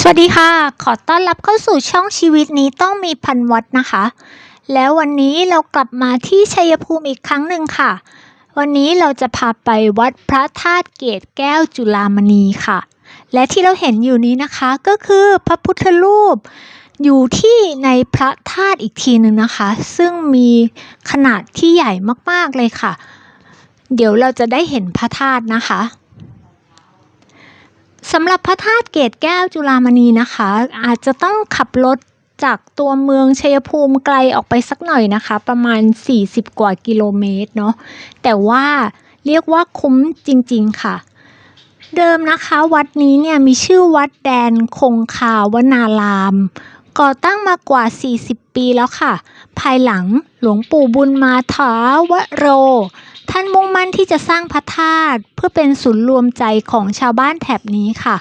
สวัสดีค่ะ ขอต้อนรับเข้าสู่ช่องชีวิตนี้ต้องมีพันวัดนะคะ แล้ววันนี้เรากลับมาที่ชัยภูมิอีกครั้งหนึ่งค่ะ วันนี้เราจะพาไปวัดพระธาตุเกตแก้วจุฬามณีค่ะ และที่เราเห็นอยู่นี้นะคะก็คือพระพุทธรูป อยู่ที่ในพระธาตุอีกทีหนึ่งนะคะ ซึ่งมีขนาดที่ใหญ่มากๆเลยค่ะ เดี๋ยวเราจะได้เห็นพระธาตุนะคะ สำหรับพระธาตุเกตแก้วจุฬามณีนะคะ อาจจะต้องขับรถจากตัวเมืองชัยภูมิไกลออกไปสักหน่อยนะคะ ประมาณ 40 กว่ากิโลเมตรเนาะแต่ว่าเรียกว่าคุ้มจริงๆค่ะ เดิมนะคะ วัดนี้เนี่ยมีชื่อวัดแดนคงคาวนาราม ก่อตั้งมากว่า 40 ปีแล้วค่ะ ภายหลังหลวงปู่บุญมาถาวโร ท่านมุ่งมั่นที่จะสร้างพระธาตุเพื่อเป็นศูนย์รวมใจของชาวบ้านแถบนี้ค่ะ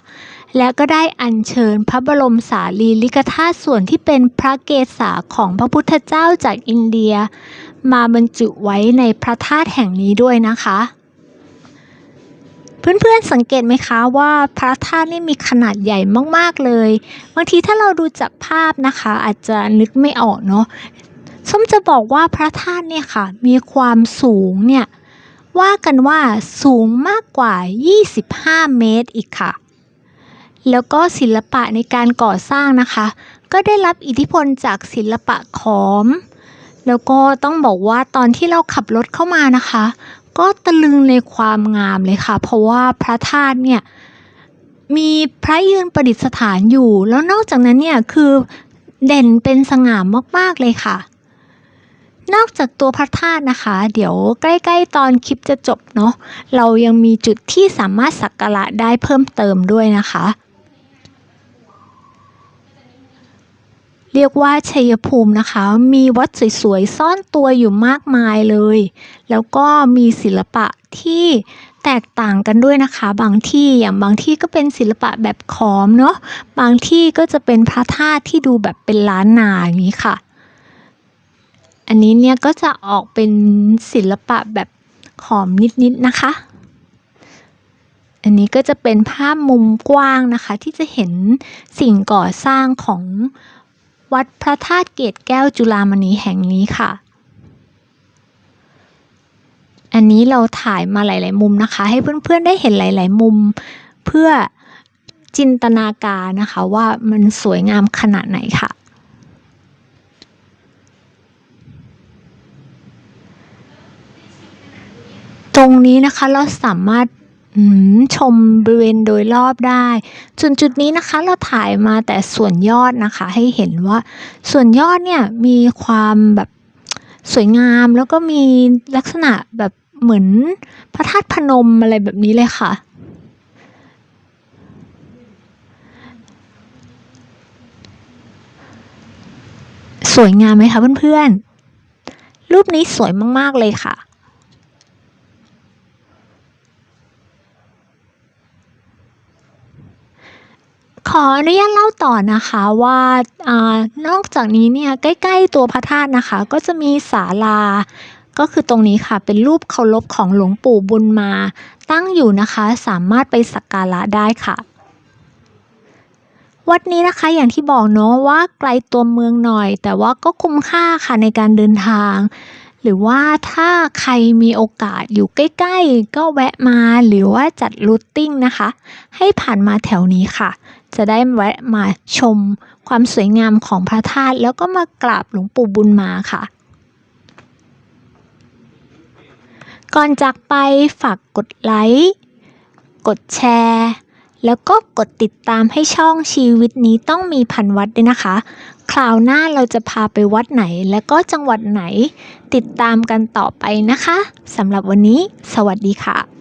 และก็ได้อัญเชิญพระบรมสารีริกธาตุส่วนที่เป็นพระเกศาของพระพุทธเจ้าจากอินเดีย มาบรรจุไว้ในพระธาตุแห่งนี้ด้วยนะคะ เพื่อนๆสังเกตไหมคะว่าพระธาตุนี่มีขนาดใหญ่มากๆเลย บางทีถ้าเราดูจากภาพนะคะ อาจจะนึกไม่ออกเนาะส้มจะบอกว่าพระธาตุเนี่ยค่ะ มีความสูงเนี่ยว่ากันว่าสูงมากกว่า 25 เมตรอีกค่ะ แล้วก็ศิลปะในการก่อสร้างนะคะ ก็ได้รับอิทธิพลจากศิลปะขอม แล้วก็ต้องบอกว่าตอนที่เราขับรถเข้ามานะคะ ก็ตะลึงในความงามเลยค่ะ เพราะว่าพระธาตุเนี่ยมีพระยืนประดิษฐานอยู่ แล้วนอกจากนั้นเนี่ยคือเด่นเป็นสง่ามาก ๆ เลยค่ะ นอกจากตัวพระธาตุนะคะ เดี๋ยวใกล้ ๆ ตอนคลิปจะจบเนาะเรายังมีจุดที่สามารถสักการะได้เพิ่มเติมด้วยนะคะ เรียกว่าชัยภูมินะคะ มีวัดสวยๆ ซ่อนตัวอยู่มากมายเลย แล้วก็มีศิลปะที่แตกต่างกันด้วยนะคะ บางที่อย่างบางที่ก็เป็นศิลปะแบบขอมเนาะบางที่ก็จะเป็นพระธาตุที่ดูแบบเป็นล้านนาอย่างนี้ค่ะ อันนี้เนี่ยก็จะออกเป็นศิลปะแบบขอมนิดๆนะคะ อันนี้ก็จะเป็นภาพมุมกว้างนะคะ ที่จะเห็นสิ่งก่อสร้างของ วัดพระธาตุเกตแก้วจุฬามณีแห่งนี้ค่ะ อันนี้เราถ่ายมาหลาย ๆ มุมนะคะ ให้เพื่อน ๆ ได้เห็นหลาย ๆ มุมเพื่อจินตนาการนะคะว่ามันสวยงามขนาดไหนค่ะ ตรงนี้นะคะเราสามารถ ชมบริเวณโดยรอบได้ส่วนจุดนี้นะคะเราถ่ายมาแต่ส่วนยอดนะคะให้เห็นว่าส่วนยอดเนี่ยมีความแบบสวยงามแล้วก็มีลักษณะแบบเหมือนพระธาตุพนมอะไรแบบนี้เลยค่ะ สวยงามไหมคะเพื่อนๆ รูปนี้สวยมากๆเลยค่ะ ออนุญาตเล่าต่อนะคะว่าอนอกจากนี้เนี่ยใกล้ ๆ ตัวพระธาตุนะคะ ก็จะมีศาลา ก็คือตรงนี้ค่ะเป็นรูปเคารพของหลวงปู่บุญมา ตั้งอยู่นะคะสามารถไปสักการะได้ค่ะ วัดนี้นะคะอย่างที่บอกเนาะว่าไกลตัวเมืองหน่อย แต่ว่าก็คุ้มค่าค่ะในการเดินทาง หรือว่าถ้าใครมีโอกาสอยู่ใกล้ๆ ก็แวะมาหรือว่าจัดรูทติ้งนะคะ ให้ผ่านมาแถวนี้ค่ะ จะได้แวะมาชมความสวยงามของพระธาตุแล้วก็มากราบหลวงปู่บุญมาค่ะ ก่อนจากไปฝากกดไลค์กดแชร์แล้วก็กดติดตามให้ช่องชีวิตนี้ต้องมีพันวัดด้วยนะคะ คราวหน้าเราจะพาไปวัดไหนและก็จังหวัดไหน ติดตามกันต่อไปนะคะสำหรับวันนี้ สวัสดีค่ะ